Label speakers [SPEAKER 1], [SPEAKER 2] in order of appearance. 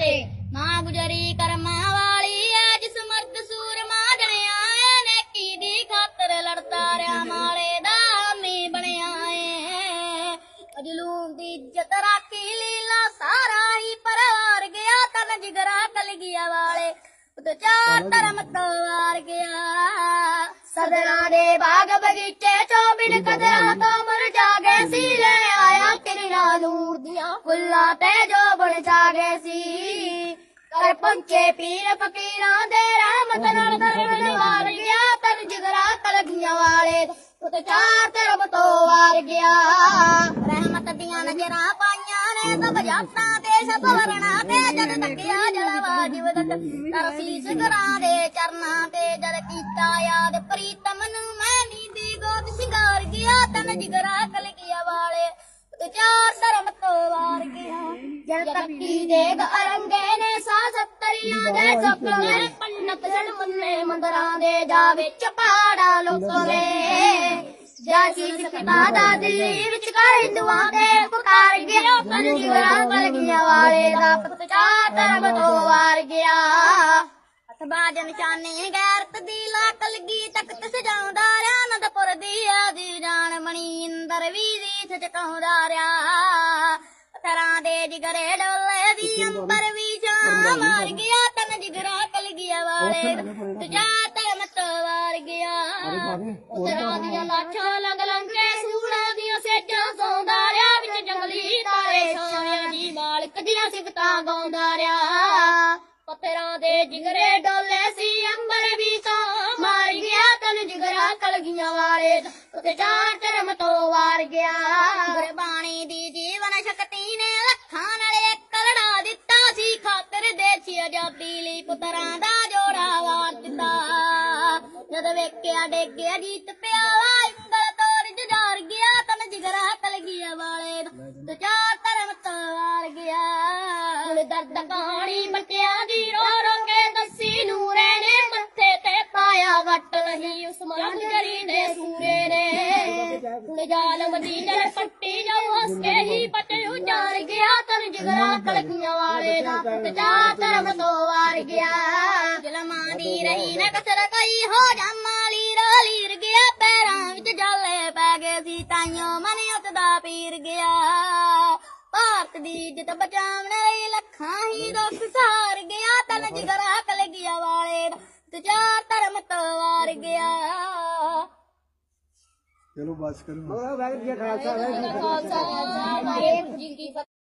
[SPEAKER 1] ਫਤਿਹ ਮਾਂ ਗੁਜਰੀ ਕਰਮਾਂ ਵਾਲੀ ਐ ਜਿਸ ਮਰਦ ਸੂਰਮਾ ਜਣਿਆ ਏ, ਨੇਕੀ ਦੀ ਖਾਤਰ ਲੜਦਾ ਰਿਆ ਮਾਲੇ ਦਾ ਮੀ ਬਣਿਆ ਏ। ਅਜਲੂਮ ਦੀ ਇੱਜ਼ਤ ਰਾਖੀ ਲੀਲਾ ਸਾਰਾ ਹੀ ਪਰਵਾਰ ਗਿਆ, ਤਨ ਜਿਗਰਾ ਕਲਗੀਆ ਵਾਲੇ। ਉਤ ਚਾਰ ਧਰਮ ਤੋਂ ਵਾਰ ਗਿਆ। ਸਦਰਾਂ ਦੇ ਬਾਗ ਬਗੀਚੇ ਚੋਂ ਬਿਨ ਕਦਰਾਂ ਤੋਂ ਮਰ ਗਏ ਸੀ ਲੈ ਆਇਆ ਕਿਰਨਾ ਨੂਰ ਦੀਆਂ ਫੁੱਲਾਂ ਤੇ ਜੋ ਬਣ ਜਾ ਗਏ ਸੀ ਪੰਚੇ ਪੀਰ ਫਕੀਰਾਂ ਦੇ ਰਹਿਮਤ ਨਾਲ ਦਰਦ ਵਾਰ ਗਿਆ, ਤਨ ਜਿਗਰਾ ਕਲਗੀਆਂ ਵਾਲੇ। ਉਤ ਚਾਰ ਧਰਮ ਤੋਂ ਵਾਰ ਗਿਆ। ਰਹਿਮਤ ਦੀਆਂ ਨਜ਼ਰਾਂ ਪਾਈਆਂ ਨੇ, ਸਭ ਜਾਤਾਂ ਤੇ, ਸਭ ਵਰਣਾ ਤੇ, ਜਦ ਤੱਕਿਆ ਜਲ ਵਾਜਿਬ ਦਤ ਤਰਸੀਸ ਕਰਾਂ ਦੇ ਚਰਨਾਂ ਤੇ ਜਦ ਕੀਤਾ ਯਾਦ। ਪ੍ਰੀਤਮ ਨੂੰ ਮੈਂ ਨੀਂਦੀ ਗੋਦ ਸ਼ਿੰਗਾਰ ਗਿਆ, ਤਨ ਜਿਗਰਾ ਕਲਗੀਆਂ ਵਾਲੇ। ਚਾਰ ਧਰਮ ਤੋਂ ਵਾਰ ਗਿਆ। ਜਦ ਤੱਕੀ ਦੇ ਅਰੰਗੇ ਸੱਤਰੀਆਂ ਦੇ ਸੁਪਨੇ ਪੰਨਤ ਜਣ ਮੁੰਨੇ ਮੰਦਰਾਂ ਦੇ ਜਾ ਵਿੱਚ ਜਾ ਦਾ ਦਿੱਲੀ ਵਿੱਚ ਕਰ ਹਿੰਦੂਆਂ ਦੇ ਪੁਕਾਰ ਗਿਆ ਤਨ ਜਿਗਰਾ ਕਲਗੀਆਂ ਵਾਲੇ ਦਾ ਪੁੱਤ ਚਾਰ ਧਰਮ ਤੋਂ ਵਾਰ ਗਿਆ ਅਤਬਾਜ ਨਿਸ਼ਾਨੀ ਗੈਰਤ ਦੀ ਲਾਕਲ ਗੀ ਤਖਤ ਸਜਾਉਂਦਾ ਰਿਆ ਅਨੰਦਪੁਰ ਦੀ ਆਦੀ ਜਾਨ ਮਣੀ ਇੰਦਰ ਵੀ ਦੀ ਸਚਕਾਉਂਦਾ ਰਿਆ ਤਰਾਂ ਦੇ ਜਿਗਰੇ ਡੋਲੇ ਦੀ ਅੰਬਰ ਵੀ ਮਾਰ ਗਿਆ ਤਨ ਜਿਗਰਾ ਕਲ ਗਿਆ ਵਾਲੇ। ਤੁਜਾ ਧਰਮ ਤੋਂ ਵਾਰ ਗਿਆ। ਤਰਾਂ ਦੀਆਂ ਲਾਛਾਂ ਲੰਗ ਲੰਗ ਸੂਰਾਂ ਦੀਆਂ ਸੇਜਾਂ ਸੌਂਦਾ ਰਿਆ ਵਿੱਚ ਜੰਗਲੀ ਤਾਰੇ ਸੋਹਣਿਆਂ ਦੀ ਮਾਲਕ ਦੀਆਂ ਸਿਫਤਾਂ ਗਾਉਂਦਾ ਰਿਆ ਪੱਥਰਾਂ ਦੇ ਜਿਗਰੇ ਡੋਲੇ ਸੀ ਅੰਬਰ ਵੀ ਤਾਂ ਮਾਰ ਗਿਆ ਤਨ ਜਿਗਰਾ ਕਲਗੀਆਂ ਵਾਲੇ। ਤੇ ਚਾਰ ਧਰਮ ਤੋਂ ਵਾਰ ਗਿਆ। ਗੁਰਬਾਣੀ ਦੀ ਦਾ ਜੋੜਾ ਵਾਰ ਦਿੱਤਾ। ਜਦ ਵੇਖਿਆ ਡੇਗਿਆ ਜੀਤ ਪਿਆ ਇੰਗਲ ਤੋੜ ਜਜਾਰ ਗਿਆ, ਤਨ ਜਿਗਰਾ ਕਲਗੀਆਂ ਵਾਲੇ ਤੇ ਚਾਰ ਧਰਮ ਤੋਂ ਗਿਆ। ਹੁਣ ਦਰਦ ਕਹਾਣੀ ਬੱਚਿਆਂ ਦੀ ਰੋ ਰੋ ਕੇ ਦੱਸੀ, ਨੂਰੇ ਨੇ ਮੱਥੇ ਤੇ ਪਾਇਆ ਵੱਟ ਨਹੀਂ। ਉਸਮਾਨ ਮੰਜਰੀ ਦੇ ਸੂਰੇ ਨੇ ਹੁਣ ਜ਼ਾਲਮ ਦੀ ਨਰ ਪੱਟੀ ਜਾਉ ਹੱਸ ਕੇ ਹੀ ਪਟ ਉਜਾਰ ਗਿਆ। ਤਨ ਜਿਗਰਾ ਕਲਕੀਆਂ ਵਾਲੇ ਦਾ। ਤੇ ਚਾਰ ਧਰਮ ਤੋਂ ਵਾਰ ਗਿਆ। ਦੀ ਰਹੀ ਨਾ ਕਸਰ ਕਈ ਹੋ ਜਾਮਾਲੀ ਰੋਲੀਰ ਗਿਆ ਪੈਰਾਂ ਵਿੱਚ ਜਾਲੇ ਪੈ ਗਏ ਸੀ ਤਾਈਓ ਮਨ ਉਸ ਦਾ ਪੀਰ ਗਿਆ। ਭਾਰਤ ਦੀ ਇੱਜ਼ਤ ਬਚਾਉਣ ਲਈ ਲੱਖਾਂ ਹੀ ਦੁੱਖ ਸਾਰ ਗਿਆ ਤਨ ਜਿਗਰਾ ਕਲ ਗਿਆ ਵਾਲੇ ਦਾ ਤੇ ਚਾਰ ਧਰਮ ਤੋਂ ਵਾਰ ਗਿਆ।
[SPEAKER 2] ਚਲੋ ਬਸ ਕਰੋ।
[SPEAKER 3] ਵਾਹਿਗੁਰੂ ਜੀ ਕਾ ਖਾਲਸਾ।
[SPEAKER 1] ਵਾਹਿਗੁਰੂ ਜੀ ਕੀ ਫਤਿਹ।